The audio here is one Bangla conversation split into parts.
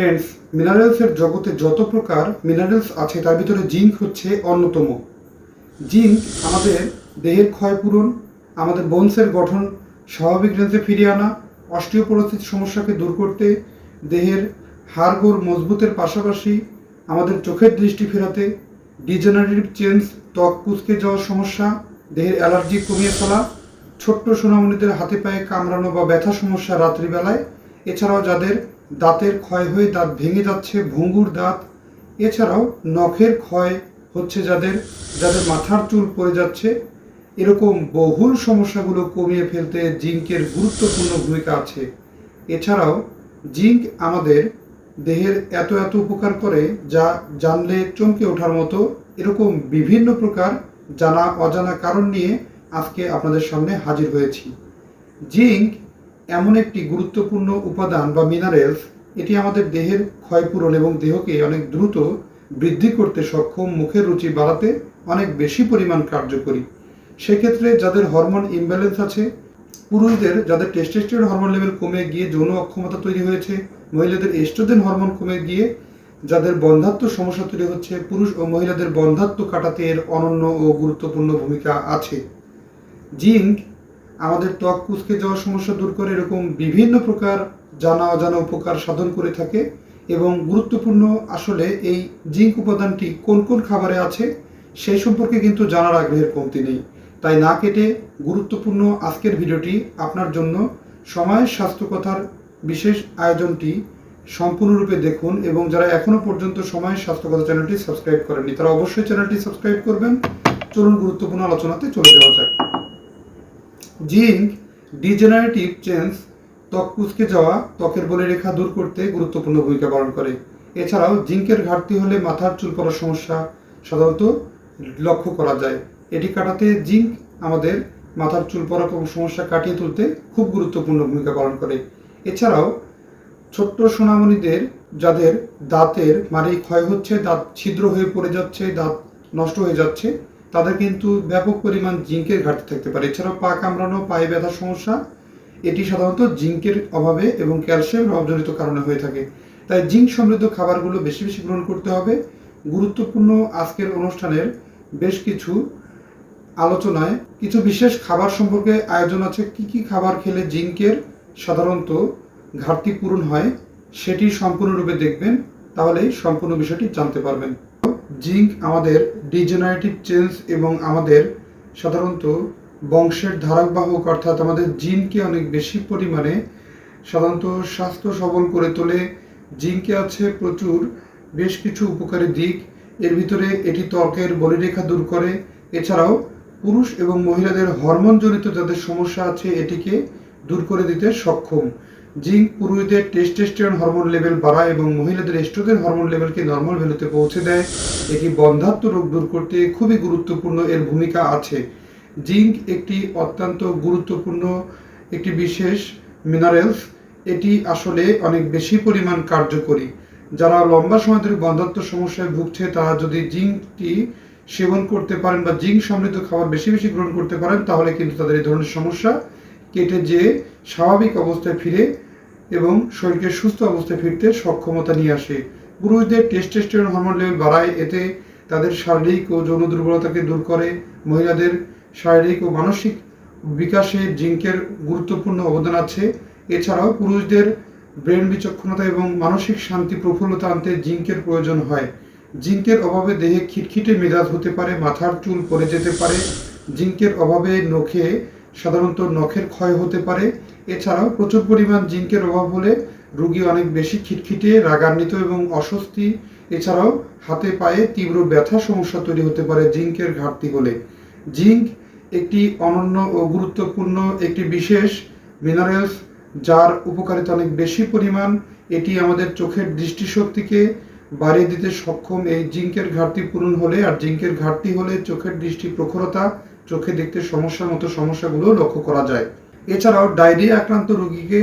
ফ্রেন্ডস মিনারেলসের জগতে যত প্রকার মিনারেলস আছে, তার ভিতরে জিঙ্ক হচ্ছে অন্যতম। জিঙ্ক আমাদের দেহের ক্ষয়পূরণ, আমাদের বোনসের গঠন, স্বাভাবিক রেঞ্জে ফিরিয়ে আনা অস্টিওপোরোসিস সমস্যাকে দূর করতে, দেহের হাড়গোড় মজবুতের পাশাপাশি আমাদের চোখের দৃষ্টি ফেরাতে ডিজেনারেটিভ চেঞ্জ ত্বক কুচকে যাওয়ার সমস্যা, দেহের অ্যালার্জি কমিয়ে ফেলা, ছোট্ট সোনামণিদের হাতে পায়ে কামড়ানো বা ব্যথা সমস্যা রাত্রিবেলায়, এছাড়াও যাদের দাঁতের ক্ষয় হয়ে দাঁত ভেঙে যাচ্ছে, ভঙ্গুর দাঁত। এছাড়াও নখের ক্ষয় হচ্ছে যাদের যাদের মাথার চুল পড়ে যাচ্ছে। এরকম বহুল সমস্যাগুলো কমিয়ে ফেলতে জিঙ্কের গুরুত্বপূর্ণ ভূমিকা আছে। এছাড়াও জিঙ্ক আমাদের দেহের এত এত উপকার করে যা জানলে চমকে ওঠার মতো এরকম বিভিন্ন প্রকার জানা অজানা কারণ নিয়ে আজকে আপনাদের সামনে হাজির হয়েছি। জিঙ্ক এমন একটি গুরুত্বপূর্ণ উপাদান বা মিনারেলস এটি আমাদের দেহের ক্ষয়পূরণ এবং দেহকে অনেক দ্রুত বৃদ্ধি করতে সক্ষম, মুখের রুচি বাড়াতে অনেক বেশি পরিমাণ কার্যকরী। সেক্ষেত্রে যাদের হরমোন ইমব্যালেন্স আছে, পুরুষদের যাদের টেস্টোস্টেরন হরমোন লেভেল কমে গিয়ে যৌন অক্ষমতা তৈরি হয়েছে, মহিলাদের এস্ট্রোজেন হরমোন কমে গিয়ে যাদের বন্ধাত্ম সমস্যা তৈরি হচ্ছে, পুরুষ ও মহিলাদের বন্ধাত্ম কাটাতে এর অনন্য ও গুরুত্বপূর্ণ ভূমিকা আছে। জিঙ্ক আমাদের ত্বক কুচকে যাওয়ার সমস্যা দূর করে এরকম বিভিন্ন প্রকার জানা অজানা উপকার সাধন করে থাকে এবং গুরুত্বপূর্ণ আসলে এই জিঙ্ক উপাদানটি কোন কোন খাবারে আছে সেই সম্পর্কে কিন্তু জানার আগ্রহের কমতি নেই। তাই না কেটে গুরুত্বপূর্ণ আজকের ভিডিওটি আপনার জন্য সময় স্বাস্থ্য কথার বিশেষ আয়োজনটি সম্পূর্ণরূপে দেখুন এবং যারা এখনও পর্যন্ত সময় স্বাস্থ্য কথা চ্যানেলটি সাবস্ক্রাইব করেননি, তারা অবশ্যই চ্যানেলটি সাবস্ক্রাইব করবেন। চলুন গুরুত্বপূর্ণ আলোচনাতে চলে যাওয়া যাক। জিঙ্ক ডিজেনারেটিভ চেঞ্জ, ত্বক কুচকে যাওয়া, ত্বকের বলে রেখা দূর করতে গুরুত্বপূর্ণ ভূমিকা পালন করে। এছাড়াও জিঙ্কের ঘাটতি হলে মাথার চুল পড়ার সমস্যা সাধারণত লক্ষ্য করা যায়। এটি কাটাতে জিঙ্ক আমাদের মাথার চুল পড়া সমস্যা কাটিয়ে তুলতে খুব গুরুত্বপূর্ণ ভূমিকা পালন করে। এছাড়াও ছোট্ট সোনামণিদের, যাদের দাঁতের মারি ক্ষয় হচ্ছে, দাঁত ছিদ্র হয়ে পড়ে যাচ্ছে, দাঁত নষ্ট হয়ে যাচ্ছে তাদের কিন্তু ব্যাপক পরিমাণ জিঙ্কের ঘাটতি থাকতে পারে। এছাড়াও পা কামড়ানো, পায়ে ব্যথার সমস্যা, এটি সাধারণত জিঙ্কের অভাবে এবং ক্যালসিয়াম অভাবজনিত কারণে হয়ে থাকে। তাই জিঙ্ক সমৃদ্ধ খাবারগুলো বেশি বেশি গ্রহণ করতে হবে। গুরুত্বপূর্ণ আজকের অনুষ্ঠানের বেশ কিছু আলোচনায় কিছু বিশেষ খাবার সম্পর্কে আয়োজন আছে। কি কি খাবার খেলে জিঙ্কের সাধারণত ঘাটতি পূরণ হয়, সেটি সম্পূর্ণরূপে দেখবেন, তাহলেই সম্পূর্ণ বিষয়টি জানতে পারবেন। জিঙ্ক আমাদের ডিজেনারেটিভ চেঞ্জ এবং আমাদের সাধারণত বংশের ধারকবাহক অর্থাৎ আমাদের জিনকে অনেক বেশি পরিমাণে সাধারণত স্বাস্থ্য সবল করে তোলে। জিঙ্কে আছে প্রচুর, বেশ কিছু উপকারী দিক। এর ভিতরে এটি ত্বকের বলিরেখা দূর করে। এছাড়াও পুরুষ এবং মহিলাদের হরমোনজনিত যাদের সমস্যা আছে, এটিকে দূর করে দিতে সক্ষম। জিঙ্ক পুরুষদের টেস্টোস্টেরন হরমোন লেভেল বাড়ায় এবং মহিলাদের এস্ট্রোজেন হরমোন লেভেলকে নর্মাল ভ্যালুতে পৌঁছে দেয়, এটি বন্ধাত্ম রোগ দূর করতে খুবই গুরুত্বপূর্ণ এর ভূমিকা আছে। জিঙ্ক একটি অত্যন্ত গুরুত্বপূর্ণ, একটি বিশেষ মিনারেলস এটি আসলে অনেক বেশি পরিমাণ কার্যকরী। যারা লম্বা সময় ধরে বন্ধাত্ম সমস্যায় ভুগছে, তারা যদি জিঙ্কটি সেবন করতে পারেন বা জিঙ্ক সমৃদ্ধ খাবার বেশি বেশি গ্রহণ করতে পারেন, তাহলে কিন্তু তাদের এই ধরনের সমস্যা কেটে যেয়ে স্বাভাবিক অবস্থায় ফিরে এবং শরীরকে সুস্থ অবস্থায় ফিরতে সক্ষমতা নিয়ে আসে। পুরুষদের টেস্টোস্টেরন হরমোন লেভেল বাড়ায়, এতে তাদের শারীরিক ও যৌন দুর্বলতাকে দূর করে। মহিলাদের শারীরিক ও মানসিক বিকাশে জিঙ্কের গুরুত্বপূর্ণ অবদান আছে। এছাড়াও পুরুষদের ব্রেন বিচক্ষণতা এবং মানসিক শান্তি প্রফুল্লতা আনতে জিঙ্কের প্রয়োজন হয়। জিঙ্কের অভাবে দেহে খিটখিটে মেজাজ হতে পারে, মাথার চুল পড়ে যেতে পারে। জিঙ্কের অভাবে নখে সাধারণত নখের ক্ষয় হতে পারে। এছাড়াও প্রচুর পরিমাণ জিঙ্কের অভাব হলে রুগী অনেক বেশি খিটখিটে, রাগান্বিত এবং অস্বস্তি। এছাড়াও হাতে পায়ে তীব্র ব্যথা সমস্যা তৈরি হতে পারে জিঙ্কের ঘাটতি হলে। জিঙ্ক একটি অনন্য ও গুরুত্বপূর্ণ একটি বিশেষ মিনারেলস যার উপকারিতা অনেক বেশি পরিমাণ। এটি আমাদের চোখের দৃষ্টিশক্তিকে বাড়িয়ে দিতে সক্ষম। এই জিঙ্কের ঘাটতি পূরণ হলে আর জিঙ্কের ঘাটতি হলে চোখের দৃষ্টি প্রখরতা, চোখে দেখতে সমস্যার মতো সমস্যাগুলো লক্ষ্য করা যায়। এছাড়াও ডায়রিয়া আক্রান্ত রোগীকে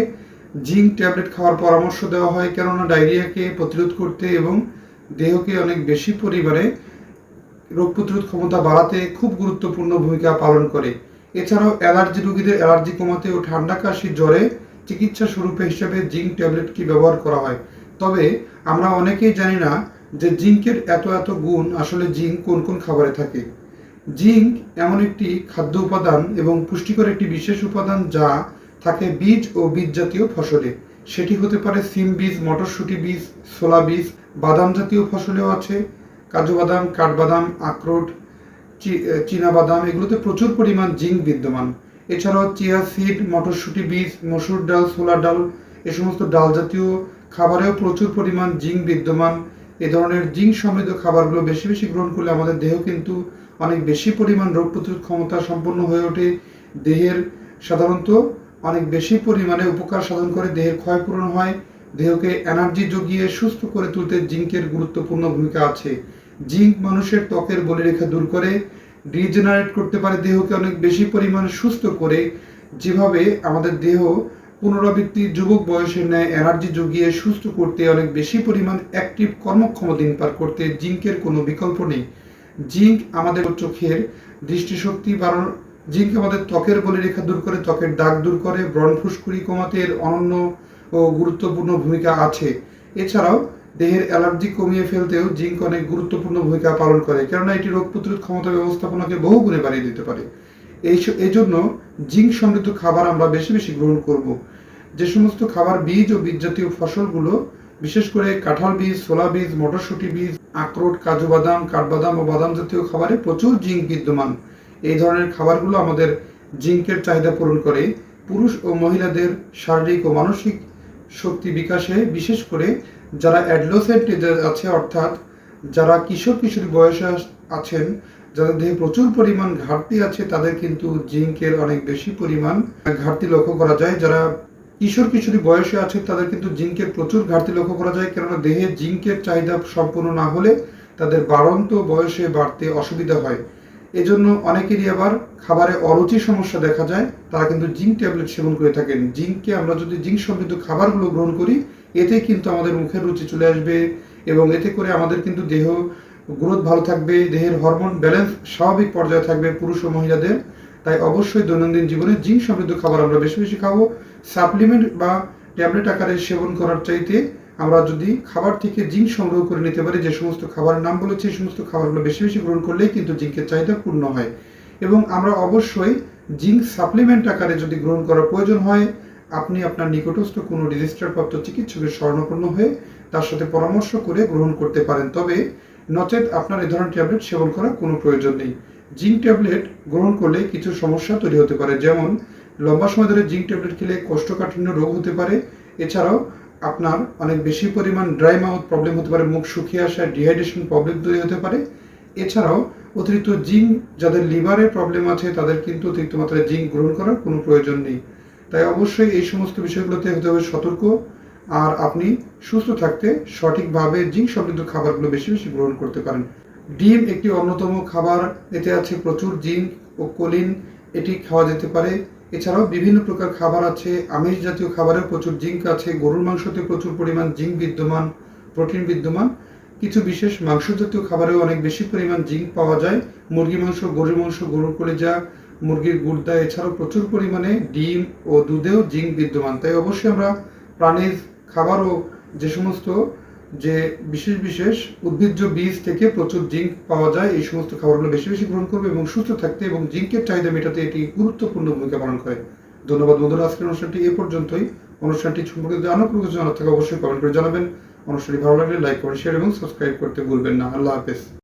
জিঙ্ক ট্যাবলেট খাওয়ার পরামর্শ দেওয়া হয়, কেননা ডায়রিয়াকে প্রতিরোধ করতে এবং দেহকে অনেক বেশি পরিমাণে রোগ প্রতিরোধ ক্ষমতা বাড়াতে খুব গুরুত্বপূর্ণ ভূমিকা পালন করে। এছাড়াও অ্যালার্জি রোগীদের অ্যালার্জি কমাতে ও ঠান্ডা কাশি, জ্বরে চিকিৎসা স্বরূপে হিসেবে জিঙ্ক ট্যাবলেটটি ব্যবহার করা হয়। তবে আমরা অনেকেই জানি না যে জিঙ্কের এত এত গুণ আসলে জিঙ্ক কোন কোন খাবারে থাকে। জিঙ্ক এমন একটি খাদ্য উপাদান এবং পুষ্টিকর একটি বিশেষ উপাদান যা থাকে বীজ ও বীজ জাতীয় ফসলে। সেটি হতে পারে সিম বীজ, মটরশুঁটি বীজ, ছোলা বীজ, বাদাম জাতীয় ফসলেও আছে। কাজু বাদাম কাঠবাদাম, আখরোট বাদাম এগুলোতে প্রচুর পরিমাণ জিঙ্ক বিদ্যমান। এছাড়াও চিয়া সিড, মটরশুঁটি বীজ, মসুর ডাল ছোলার ডাল, এ সমস্ত ডাল জাতীয় খাবারেও প্রচুর পরিমাণ জিঙ্ক বিদ্যমান। এ ধরনের জিঙ্ক সমৃদ্ধ খাবারগুলো বেশি বেশি গ্রহণ করলে আমাদের দেহ কিন্তু অনেক বেশি পরিমাণ রোগ প্রতিরোধ ক্ষমতা সম্পন্ন হয়ে ওঠে দেহের সাধারণত। অনেক বেশি পরিমাণে উপকার সাধন করে দেহের ক্ষয়পূরণ হয়। দেহকে এনার্জি জগিয়ে সুস্থ করে তুলতে জিঙ্কের গুরুত্বপূর্ণ ভূমিকা আছে। জিঙ্ক মানুষের ত্বকের বলিরেখা দূর করে রিজেনারেট করতে পারে দেহকে অনেক বেশি পরিমাণে সুস্থ করে। যেভাবে আমাদের দেহ পুনরাবৃত্তি যুবক বয়সের ন্যায় এনার্জি জুগিয়ে সুস্থ করতে অনেক বেশি পরিমাণ অ্যাক্টিভ কর্মক্ষম দিন পার করতে জিঙ্কের কোনো বিকল্প নেই। জিঙ্ক আমাদের চোখের দৃষ্টিশক্তি বাড়ানো, জিঙ্ক আমাদের ত্বকের বলিরেখা দূর করে, ত্বকের দাগ দূর করে, ব্রণ ফুসকুড়ি কমাতে এর অনন্য ও গুরুত্বপূর্ণ ভূমিকা আছে। এছাড়াও, দেহের অ্যালার্জি কমিয়ে ফেলতেও জিঙ্ক অনেক গুরুত্বপূর্ণ ভূমিকা পালন করে, কেননা এটি রোগ প্রতিরোধ ক্ষমতা ব্যবস্থাপনাকে বহু গুণে বাড়িয়ে দিতে পারে। এই এই জন্য জিঙ্ক সমৃদ্ধ খাবার আমরা বেশি বেশি গ্রহণ করব। যে সমস্ত খাবার বীজ ও বীজ জাতীয় ফসলগুলো বিশেষ করে কাঁঠাল বীজ, ছোলা বীজ, মটরশুঁটি বীজ, আখরোট, কাজু বাদাম, কাঠবাদাম ও বাদাম জাতীয় খাবারে প্রচুর জিঙ্ক বিদ্যমান। এই ধরনের খাবারগুলো আমাদের জিঙ্কের চাহিদা পূরণ করে। পুরুষ ও মহিলাদের শারীরিক ও মানসিক শক্তি বিকাশে, বিশেষ করে যারা অ্যাডলোসেন্ট আছে অর্থাৎ যারা কিশোর কিশোরী বয়সে আছেন, যাদের দেহে প্রচুর পরিমাণ ঘাটতি আছে, তাদের কিন্তু জিঙ্কের অনেক বেশি পরিমাণ ঘাটতি লক্ষ্য করা যায়। যারা কিশোর কিশোরী বয়সে আছে, তাদের কিন্তু জিঙ্কের প্রচুর ঘাটতি লক্ষ্য করা যায়, কেননা দেহে জিঙ্কের চাহিদা সম্পূর্ণ না হলে তাদের বাড়ন্ত বয়সে বাড়তে অসুবিধা হয়। এজন্য অনেকেরই আবার খাবারে অরুচি সমস্যা দেখা যায়, তারা কিন্তু জিঙ্ক ট্যাবলেট সেবন করে থাকেন। জিঙ্ককে আমরা যদি জিঙ্ক সমৃদ্ধ খাবারগুলো গ্রহণ করি, এতে কিন্তু আমাদের মুখের রুচি চলে আসবে এবং এতে করে আমাদের কিন্তু দেহ গ্রোথ ভালো থাকবে, দেহের হরমোন ব্যালেন্স স্বাভাবিক পর্যায়ে থাকবে পুরুষ ও মহিলাদের। তাই অবশ্যই দৈনন্দিন জীবনে জিঙ্ক সমৃদ্ধ খাবার আমরা বেশি বেশি খাব। সাপ্লিমেন্ট বা ট্যাবলেট আকারে সেবন করার চাইতে আমরা যদি খাবার থেকে জিঙ্ক সংগ্রহ করে নিতে পারি, যে সমস্ত খাবারের নাম বলেছি সমস্ত খাবারগুলো বেশি বেশি গ্রহণ করলেই কিন্তু জিঙ্কের চাহিদা পূর্ণ হয়। এবং আমরা অবশ্যই জিঙ্ক সাপ্লিমেন্ট আকারে যদি গ্রহণ করার প্রয়োজন হয়, আপনি আপনার নিকটস্থ কোনো রেজিস্টারপ্রাপ্ত চিকিৎসকের স্বর্ণপূর্ণ হয়ে তার সাথে পরামর্শ করে গ্রহণ করতে পারেন। তবে নচেত আপনার এই ধরনের ট্যাবলেট সেবন করার কোনো প্রয়োজন নেই। জিঙ্ক ট্যাবলেট গ্রহণ করলে কিছু সমস্যা তৈরি হতে পারে, যেমন লম্বা সময় ধরে জিঙ্ক ট্যাবলেট খেলে কোষ্ঠকাঠিন্য রোগ হতে পারে। এছাড়াও আপনার অনেক বেশি পরিমাণ ড্রাই মাউথ প্রবলেম হতে পারে, মুখ শুকিয়ে আসা, ডিহাইড্রেশন প্রবলেম তৈরি হতে পারে। এছাড়াও অতিরিক্ত জিঙ্ক যাদের লিভারের প্রবলেম আছে, তাদের কিন্তু অতিরিক্ত মাত্রায় জিঙ্ক গ্রহণ করার কোনো প্রয়োজন নেই। তাই অবশ্যই এই সমস্ত বিষয়গুলোতে হতে হবে সতর্ক। আর আপনি সুস্থ থাকতে সঠিকভাবে জিঙ্ক সমৃদ্ধ খাবারগুলো বেশি বেশি গ্রহণ করতে পারেন। ডিম একটি অন্যতম খাবার, এতে আছে প্রচুর জিঙ্ক ও কোলিন, এটি খাওয়া যেতে পারে। এছাড়াও বিভিন্ন প্রকার খাবার আছে, আমিষ জাতীয় খাবারেও প্রচুর জিঙ্ক আছে, গরুর মাংসতে প্রচুর পরিমাণ জিঙ্ক বিদ্যমান, প্রোটিন বিদ্যমান। কিছু বিশেষ মাংস জাতীয় খাবারেও অনেক বেশি পরিমাণ জিঙ্ক পাওয়া যায়। মুরগি মাংস, গরুর মাংস, গরুর কলিজা, মুরগির গুর্দা এছাড়াও প্রচুর পরিমাণে ডিম ও দুধেও জিঙ্ক বিদ্যমান। তাই অবশ্যই আমরা প্রাণীর খাবারও যে সমস্ত, যে বিশেষ বিশেষ উদ্ভিজ্জ বীজ থেকে প্রচুর জিঙ্ক পাওয়া যায়, এই সমস্ত খাবারগুলো বেশি বেশি গ্রহণ করবে এবং সুস্থ থাকতে এবং জিঙ্কের চাহিদা মেটাতে এটি গুরুত্বপূর্ণ ভূমিকা পালন করে। ধন্যবাদ বন্ধুরা, আজকের অনুষ্ঠানটি এ পর্যন্তই। অনুষ্ঠানটি সম্পর্কে যদি আরও কোনো জানার থাকে অবশ্যই কমেন্ট করে জানাবেন। অনুষ্ঠানটি ভালো লাগলে লাইক করে শেয়ার এবং সাবস্ক্রাইব করতে ভুলবেন না। আল্লাহ হাফেজ।